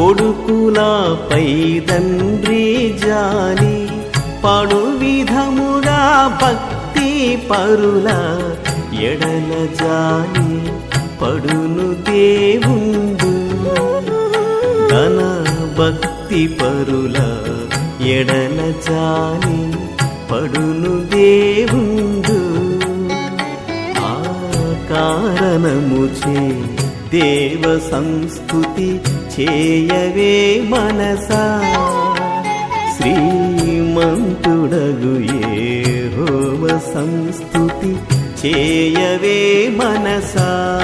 కొడుకు కొడుకులపై తండ్రి జాలి పడు విధముగా భక్తి పరుల ఎడల జాలి పడును దేవుండు. ధన భక్తి పరుల ఎడల జాలి పడును దేవుండు. ఆ కారణముచే దేవ సంస్కృతి చేయవే మనసా? శ్రీమంతుడగు ఏ హోవ సంస్థుతి చేయవే మనసా?